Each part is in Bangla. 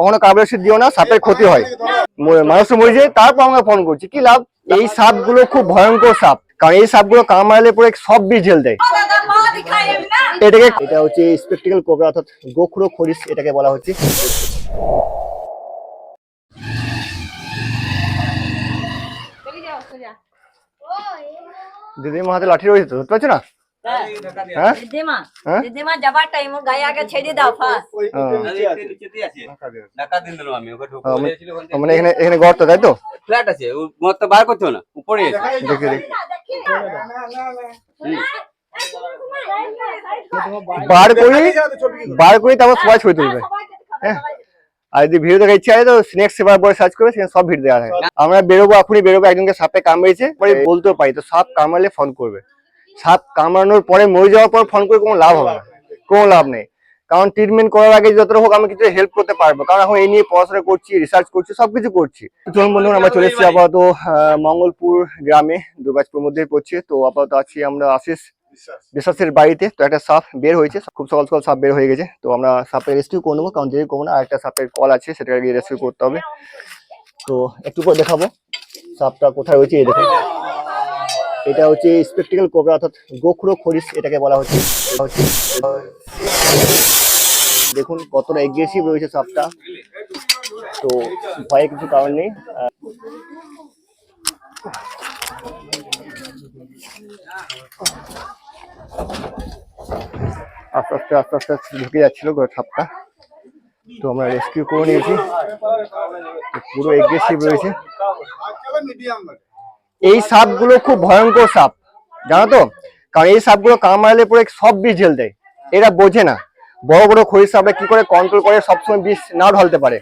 কখনো ওষুধ দিও না, সাপের ক্ষতি হয়। মানুষ মরে যায় তারপর আমরা ফোন করছি। কি লাভ? এই সাপগুলো খুব ভয়ঙ্কর সাপ। কারণ এই সাপগুলো কামড়ালে পরে সব বিষ ঝেল দেয়। দাদা এটাকে এটা হচ্ছে স্পেকটিক্যাল কোবরা অর্থাৎ গোখরো খরিস এটাকে বলা হচ্ছে। দিদির হাতে লাঠি রয়েছে ধরতে পারছ না? এখানে তাই তো ফ্ল্যাট আছে তো বার করছ না উপরে দেখি দেখি বার করি বার করি তারপর সবাই ছবি তুলবে হ্যাঁ আর যদি ভিডিও দেখার ইচ্ছা হয় তো স্নেক সেবার বলে সার্চ করে সেখানে সব ভিডিও দেওয়া হয় আমরা বেরোবো এখনই বেরোবো একজনকে সাপে কামড়েছে পরে বলতেও পারি তো সাপ কামড়ালে ফোন করবে সাপ কামড়ানোর পরে মরে যাওয়ার পর ফোন করে কোনো লাভ হবে না। কোনো লাভ নেই। কারণ ট্রিটমেন্ট করার আগে যতটা হোক আমি কিছু হেল্প করতে পারব। কারণ এখন এই নিয়ে পড়াশোনা করছি রিসার্চ করছি, সবকিছু করছি। চলুন বন্ধুগণ আমরা চলে এসেছি আপাতত মঙ্গলপুর গ্রামে দুর্গাজপুর মধ্যে পড়ছি। তো আপাতত আছি আমরা আশিস বিশ্বাসের বাড়িতে। তো একটা সাপ বের হয়েছে। খুব সকাল সকাল সাপ বের হয়ে গেছে। তো আমরা সাপের রেস্কিউ করে নেব। কারণ দেরি করব না আর একটা সাপের কল আছে, সেটাকে রেস্কিউ করতে হবে। তো একটু পর দেখাবো। সাপটা কোথায় রয়েছে, এই দেখুন। এটা হচ্ছে স্পেকটিক্যাল কোবরা অর্থাৎ গোখরো খরিস এটাকে বলা হচ্ছে। দেখুন কতটা এগ্রেসিভ রয়েছে সাপটা। তো ভয়ে কিছু কারণ নেই। আস্তে আস্তে আস্তে আস্তে ঢুকে যাচ্ছিল সাপটা। তো আমরা রেস্কিউ করে নিয়েছি। পুরো এগ্রেসিভ রয়েছে। এই সাপগুলো খুব ভয়ঙ্কর সাপ জানো তো? কারণ এই সাপগুলো কামড়ালে পরে সব বিষ ঝেল দেয়। এরা বোঝে না। বড় বড় খরির সাপটা কি করে কন্ট্রোল করে সবসময় বিষ না ঢালতে পারে।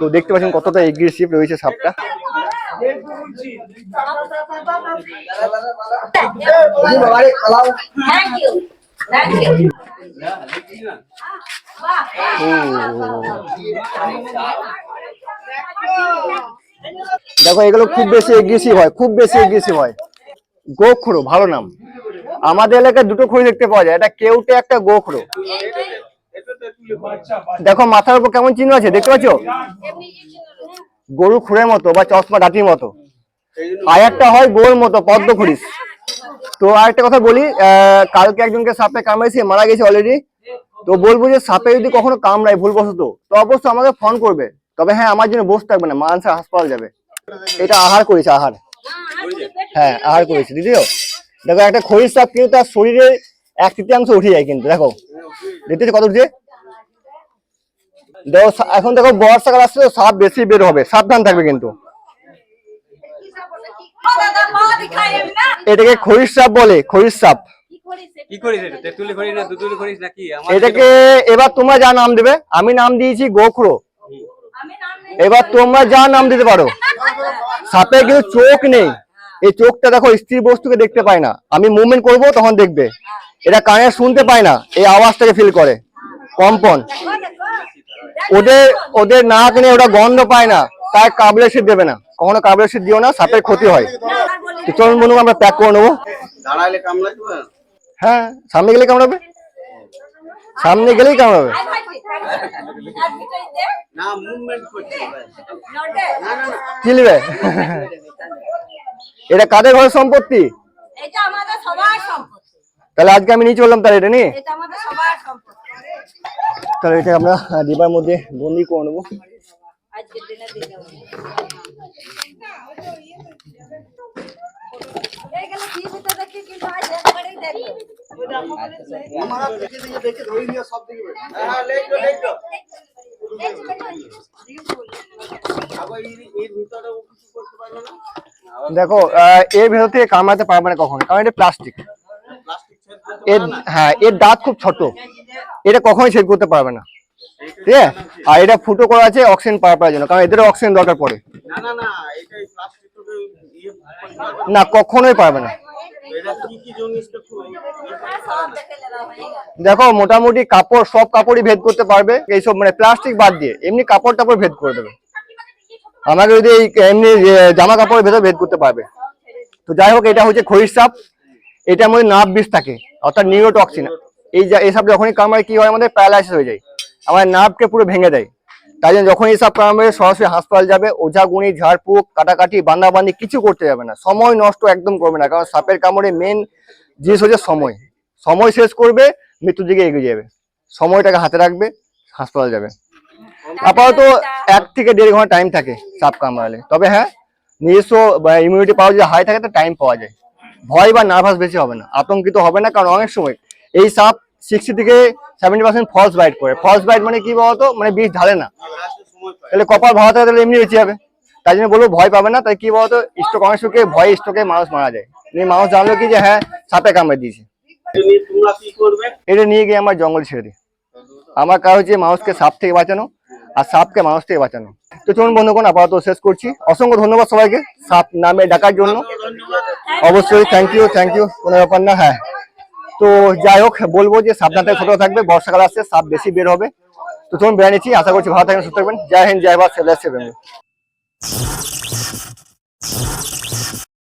তো দেখতে পাচ্ছেন কতটা এগ্রেসিভ রয়েছে সাপটা। ইউ দেখো, এগুলো খুব বেশি এগ্রেসিভ হয়, খুব বেশি এগ্রেসিভ হয়। গোখরো, ভালো নাম। আমাদের এলাকায় দুটো খড়ি দেখতে পাওয়া যায়। একটা কেউটে, একটা গোখরো। দেখো, মাথার উপর কেমন চিহ্ন আছে? দেখতে পাচ্ছ? গরু খুঁড়ের মতো বা চশমা ডাটির মতো। আর একটা হয় গোল মতো, পদ্ম খুঁড়িস তো আর একটা কথা বলি কালকে একজনকে সাপে কামড়েছে, মারা গেছে অলরেডি তো বলব যে, সাপে যদি কখনো কামড়ায় ভুলবশত, তো অবশ্যই আমাকে ফোন করবে। তবে হ্যাঁ আমার জন্য বসে থাকবে না, মানসা হাসপাতাল যাবে। এটা আহার করেছে আহার। হ্যাঁ আহার করেছে দিদিও। দেখো একটা খড়ির সাপ কিন্তু তার শরীরে এক তৃতীয়াংশ উঠে যায় কিন্তু দেখো। দেখতেছো কত উঠছে? দেখো এখন দেখো বর্ষাকাল আসছে তো সাপ বেশি বের হবে সাবধান থাকবে কিন্তু। এটাকে খড়ির সাপ বলে খড়ির সাপ এটাকে এবার তোমরা যা নাম দেবে আমি নাম দিয়েছি গোখরো। এবার তোমরা যা নাম দিতে পারো। সাপে কিন্তু চোখ নেই। এই চোখটা দেখো স্ত্রী বস্তুকে দেখতে পায় না। আমি মুভমেন্ট করব তখন দেখবে। এটা কানে শুনতে পায় না এই আওয়াজটাকে ফিল করে। কম্পন। ওদের ওদের নাক নেই ওটা গন্ধ পায় না তাই কাবলে শীত দেবে না। কখনো কাবলে শীত দিও না সাপের ক্ষতি হয়। চলুন বন্ধু আমরা প্যাক করে নেব। হ্যাঁ সামনে গেলে কামড়াবে? সামনে গেলেই কামড়াবে না মুভমেন্ট করছে কি নেবে এটা কাদের ঘরের সম্পত্তি? এটা আমাদের সবার সম্পত্তি। তাহলে আজকে আমি নিয়ে চললাম তাহলে এটা নিয়ে। এটা আমাদের সবার সম্পত্তি। তাহলে এটা আমরা আহ, ডিবার মধ্যে বন্দি করে নেব। আজকের দেখি এর ভেতর থেকে কামড়াতে পারবে না কখনো কারণ এটা প্লাস্টিক। এর হ্যাঁ এর দাঁত খুব ছোট। এটা কখনোই ছেদ করতে পারবে না। ঠিক আছে? আর এটা ফুটো করা আছে অক্সিজেন পাওয়ার পাওয়ার জন্য কারণ এদেরও অক্সিজেন দরকার পড়ে। না ইয়ে করতে পারবে না। কখনোই পারবে না এটা কি কি জিনিসটা খুব সব দেখে, মোটামুটি কাপড়, সব কাপড়ই ভেদ করতে পারবে। এইসব মানে প্লাস্টিক বাদ দিয়ে, এমনি কাপড় টাপড় ভেদ করে দেবে। আমাকে যদি এমনি জামা কাপড়ের ভেতর ভেদ করতে পারবে। তো যাই হোক, এটা হচ্ছে খরির সাপ। এটার মধ্যে নাভ বিষ থাকে, অর্থাৎ নিউরোটক্সিন এই সাপ যখনই কামড়ায়, কি হয় আমাদের? প্যারালাইসিস হয়ে যায়। আমার নার্ভকে পুরো ভেঙে দেয়। তাই জন্য যখন এই সাপ কামড়ে সরাসরি হাসপাতাল যাবে ওঝা গুনি ঝাড়ফুঁক, কাটাকাটি, বান্দাবান্দি, কিছু করতে যাবে না। সময় নষ্ট একদম করবে না, কারণ সাপের কামড়ে মেন জিনিস হচ্ছে সময়। সময় শেষ করবে মৃত্যুর দিকে এগিয়ে যাবে। সময়টাকে হাতে রাখবে হাসপাতাল যাবে। আপাতত এক থেকে দেড় ঘণ্টা টাইম থাকে সাপ কামড়ালে তবে হ্যাঁ নিজস্ব ইমিউনিটি পাওয়া যদি হাই থাকে তো টাইম পাওয়া যায়। ভয় বা নার্ভাস বেশি হবে না আতঙ্কিত হবে না কারণ অনেক সময় এই সাপ সিক্সটি থেকে সেভেন্টি পার্সেন্ট ফলস বাইট করে। ফলস বাইট মানে কি বলতো? মানে বিষ ঢালে না। তাহলে কপাল ভালো থাকে তাহলে এমনি বেঁচে যাবে। তাই জন্য বলব ভয় পাবে না। তাই কি বলতো? স্ট্রোক অনেক সময় ভয় স্ট্রোকে মানুষ মারা যায়। মানুষ জানলো কি যে হ্যাঁ সাপে কামড়ে দিয়েছে। এটা নিয়ে গিয়ে আমার জঙ্গল ছেড়ে দিই। আমার কাজ হচ্ছে মানুষকে সাপ থেকে বাঁচানো আর সাপকে মানুষ থেকে বাঁচানো। তো চলুন বন্ধুগণ, আপাতত শেষ করছি। অসংখ্য ধন্যবাদ সবাইকে সাপ নামে ডাকার জন্য। অবশ্যই থ্যাংক ইউ থ্যাংক ইউ কোনো ব্যাপার না হ্যাঁ। তো যাই হোক, বলব যে সাবধান ছোট থাকবে বর্ষাকাল আসছে, সাপ বেশি বের হবে। তো চলুন বেড়ে নিচ্ছি, আশা করছি ভালো থাকবেন, সুস্থ থাকবেন। জয় হিন্দ, জয় ভারত সেভেন